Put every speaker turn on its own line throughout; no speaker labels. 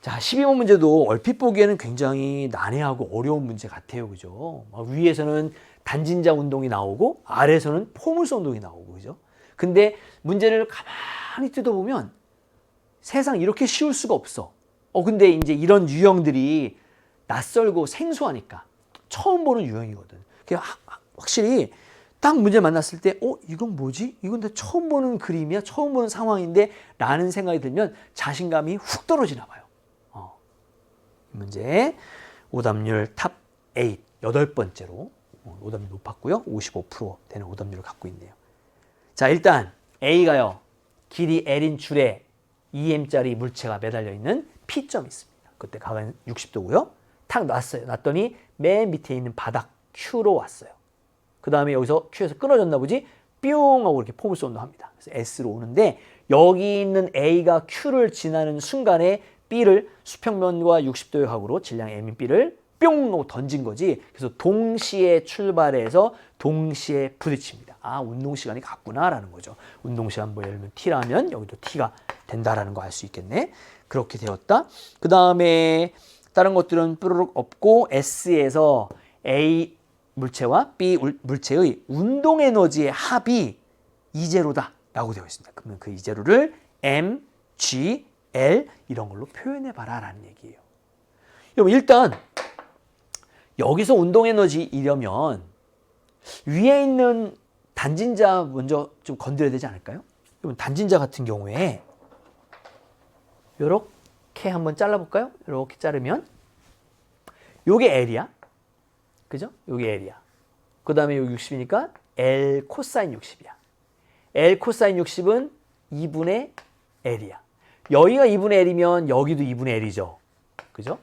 자, 12번 문제도 얼핏 보기에는 굉장히 난해하고 어려운 문제 같아요. 그죠? 막 위에서는 단진자 운동이 나오고 아래에서는 포물선 운동이 나오고 그죠? 근데 문제를 가만히 뜯어보면 세상 이렇게 쉬울 수가 없어. 어, 근데 이제 이런 유형들이 낯설고 생소하니까 처음 보는 유형이거든. 확실히 딱 문제 만났을 때, 어, 이건 뭐지? 이건 나 처음 보는 그림이야? 처음 보는 상황인데? 라는 생각이 들면 자신감이 훅 떨어지나 봐요. 문제 오답률 탑 8, 여덟 번째로 어, 오답률 높았고요. 55% 되는 오답률을 갖고 있네요. 자, 일단 A가요. 길이 L인 줄에 2m짜리 물체가 매달려 있는 P점이 있습니다. 그때 각은 60도고요. 탁 놨어요. 놨더니 맨 밑에 있는 바닥 Q로 왔어요. 그 다음에 여기서 Q에서 끊어졌나 보지? 뿅 하고 이렇게 포물 쏜다 합니다. 그래서 S로 오는데 여기 있는 A가 Q를 지나는 순간에 B를 수평면과 60도의 각으로 질량 M인 B를 뿅 하고 던진 거지. 그래서 동시에 출발해서 동시에 부딪힙니다. 아, 운동 시간이 같구나라는 거죠. 운동 시간 뭐 예를 들면 T라면 여기도 T가 된다라는 거 알 수 있겠네. 그렇게 되었다. 그 다음에 다른 것들은 뾰로록 없고 S에서 A 물체와 B 울- 물체의 운동 에너지의 합이 이제로다라고 되어 있습니다. 그러면 그 이제로를 M, G, L 이런 걸로 표현해 봐라라는 얘기예요. 여러분 일단 여기서 운동 에너지 이려면 위에 있는 단진자 먼저 좀 건드려야 되지 않을까요? 여러분 단진자 같은 경우에 이렇게 한번 잘라볼까요? 이렇게 자르면 요게 L이야. 그죠? 요게 L이야. 그 다음에 요 60이니까 L 코사인 60이야. L 코사인 60은 2분의 L이야. 여기가 2분의 L이면 여기도 2분의 L이죠. 그죠?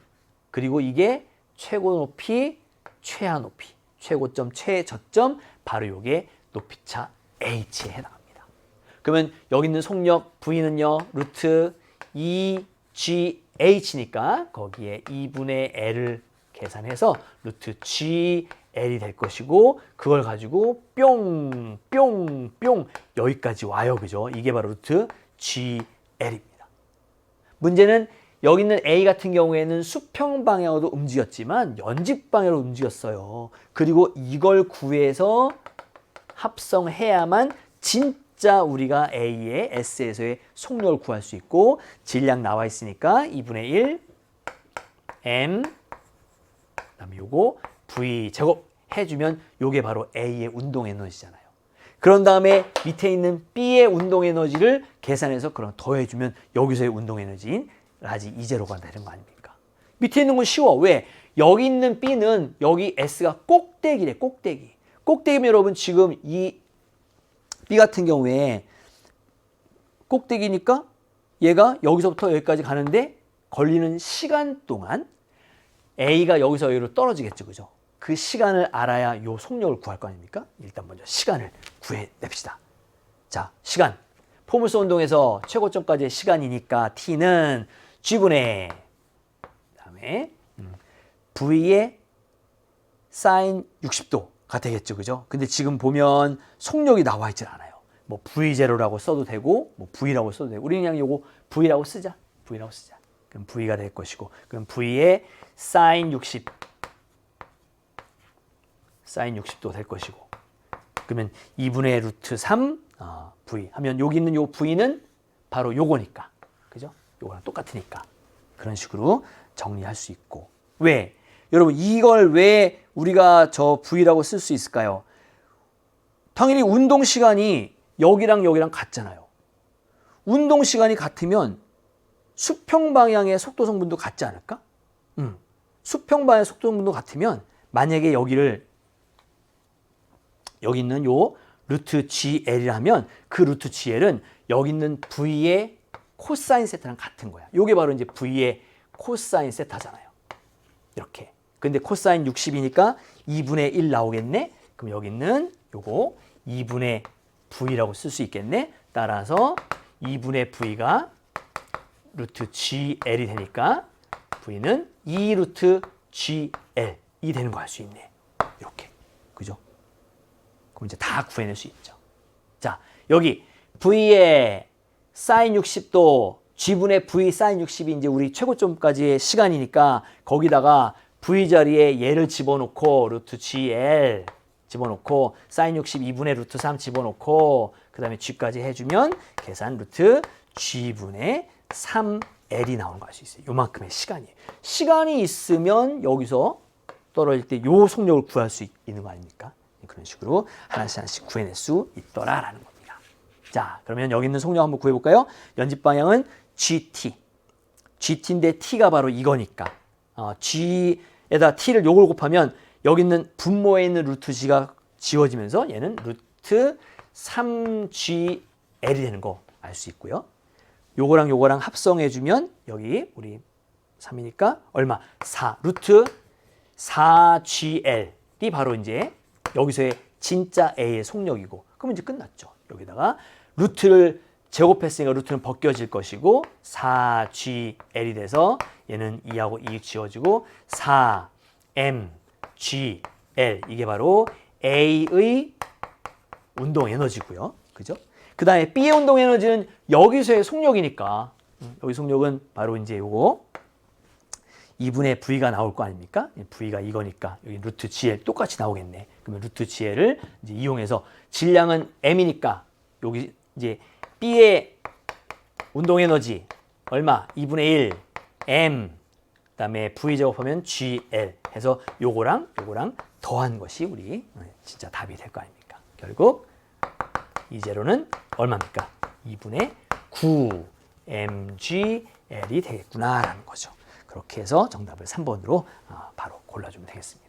그리고 이게 최고 높이, 최하 높이, 최고점, 최저점, 바로 요게 높이차 H에 해당합니다. 그러면 여기 있는 속력 V는요, 루트 2GH니까 거기에 2분의 L을 계산해서 루트 GL이 될 것이고 그걸 가지고 뿅, 뿅, 뿅 여기까지 와요. 그죠? 이게 바로 루트 GL입니다. 문제는 여기 있는 A 같은 경우에는 수평 방향으로 움직였지만 연직 방향으로 움직였어요. 그리고 이걸 구해서 합성해야만 진짜 우리가 A의 S에서의 속력을 구할 수 있고 질량 나와 있으니까 2분의 1 M 그다음에 요거 V 제곱 해주면 요게 바로 A의 운동 에너지잖아요. 그런 다음에 밑에 있는 B의 운동 에너지를 계산해서 그럼 더해주면 여기서의 운동 에너지인 라지 이제로가 되는 거 아닙니까? 밑에 있는 건 쉬워. 왜? 여기 있는 B는 여기 S가 꼭대기래, 꼭대기. 꼭대기면 여러분 지금 이 B 같은 경우에 꼭대기니까 얘가 여기서부터 여기까지 가는데 걸리는 시간 동안 A가 여기서 여기로 떨어지겠죠. 그죠? 그 시간을 알아야 요 속력을 구할 거 아닙니까? 일단 먼저 시간을 구해냅시다. 자, 시간. 포물선 운동에서 최고점까지의 시간이니까 T는 G분의 그다음에 음, V의 사인 60도가 되겠죠. 그죠? 근데 지금 보면 속력이 나와 있질 않아요. 뭐 V0라고 써도 되고 뭐 V라고 써도 되고 우리는 그냥 요거 V라고 쓰자. V라고 쓰자. 그럼 V가 될 것이고 그럼 V의 사인 60 사인 60도 될 것이고 그러면 2분의 루트 3 어, V 하면 여기 있는 요 V는 바로 요거니까 그죠? 요거랑 똑같으니까 그런 식으로 정리할 수 있고 왜? 여러분 이걸 왜 우리가 저 V라고 쓸 수 있을까요? 당연히 운동 시간이 여기랑 여기랑 같잖아요. 운동 시간이 같으면 수평 방향의 속도 성분도 같지 않을까? 음. 수평 방향의 속도 성분도 같으면 만약에 여기를 여기 있는 요 루트 GL이라면 그 루트 GL은 여기 있는 V의 코사인 세타랑 같은 거야. 요게 바로 이제 V의 코사인 세타잖아요. 이렇게. 근데 코사인 60이니까 2분의 1 나오겠네? 그럼 여기 있는 요거 2분의 V라고 쓸 수 있겠네? 따라서 2분의 V가 루트 GL이 되니까 V는 2 루트 GL이 되는 거 알 수 있네. 이렇게. 그죠? 그럼 이제 다 구해낼 수 있죠. 자, 여기 V의 사인 60도 G분의 V 사인 60이 이제 우리 최고점까지의 시간이니까 거기다가 V 자리에 얘를 집어넣고 루트 GL 집어넣고 사인 62분의 루트 3 집어넣고 그 다음에 G까지 해주면 계산 루트 G분의 3L이 나오는 거 알 수 있어요. 요만큼의 시간이에요. 시간이 있으면 여기서 떨어질 때 요 속력을 구할 수 있- 있는 거 아닙니까? 그런 식으로 하나씩 하나씩 구해낼 수 있더라라는 겁니다. 자, 그러면 여기 있는 속력 한번 구해볼까요? 연집 방향은 GT. GT인데 T가 바로 이거니까. 어, G에다 T를 요걸 곱하면 여기 있는 분모에 있는 루트 G가 지워지면서 얘는 루트 3GL이 되는 거 알 수 있고요. 요거랑 요거랑 합성해주면 여기 우리 3이니까 얼마? 4. 루트 4GL이 바로 이제 여기서의 진짜 A의 속력이고 그러면 이제 끝났죠. 여기다가 루트를 제곱했으니까 루트는 벗겨질 것이고 4GL이 돼서 얘는 2하고 2 지워지고 4mgl 이게 바로 A의 운동 에너지고요. 그죠? 그 다음에 B의 운동 에너지는 여기서의 속력이니까 음, 여기 속력은 바로 이제 요거 2분의 V가 나올 거 아닙니까? V가 이거니까 여기 루트 GL 똑같이 나오겠네. 그러면 루트 이제 이용해서 질량은 M이니까 여기 이제 B의 운동 에너지 얼마? 2분의 1 M 그다음에 V 제곱하면 GL 해서 요거랑 요거랑 더한 것이 우리 진짜 답이 될 거 아닙니까? 결국 이 제로는 얼마입니까? 2분의 9 mgl이 되겠구나라는 거죠. 그렇게 해서 정답을 3번으로 바로 골라주면 되겠습니다.